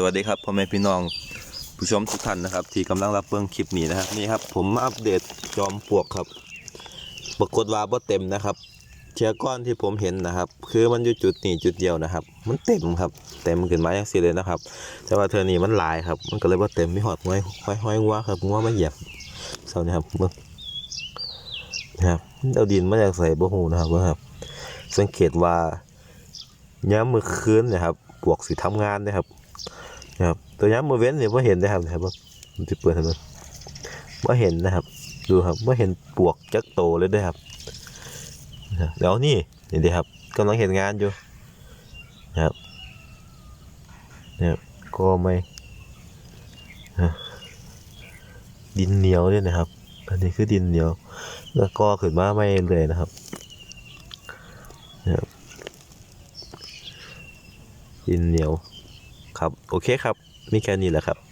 สวัสดีครับพ่อแม่พี่น้องผู้ชมทุกท่านนะครับ ที่กำลังรับเบิ่งคลิปนี้นะครับนี่ครับ ผมมาอัปเดตจอมปลวกครับ ปรากฏว่าบ่เต็มนะครับเทียก้อนที่ผมเห็นนะครับ คือมันอยู่จุดนี้จุดเดียวนะครับ มันเต็มครับ เต็มขึ้นมาอย่างสิเลยนะครับ แต่ว่าเธอนี่มันหลายครับ มันก็เลยบ่เต็มไม่หอดห้อยห้อยห้อยงัวครับงัวมาเหยียบเสานี่ครับเบิ่งนะครับเอาดินมาจากใส่บ่ฮู้นะครับเบิ่งครับสังเกตว่าย้ำมือคืนนะครับปลวกสิทำงานนะครับ ครับตัวย้ำมือเว้นเนี่ยว่าเห็นนะครับนะครับว่ามันจะเปิดทำไมว่าเห็นนะครับ ดูครับว่าเห็นปลวกจักโตเลยด้วยครับนะครับแล้วนี่นี่ดีครับกำลังเห็นงานอยู่นะครับนะครับก็ไม่ดินเหนียวด้วยนะครับ อันนี้คือดินเหนียว แล้วก็ขึ้นมาไม่เลยนะครับดินเหนียว ครับ โอเคครับ มีแค่นี้แหละครับ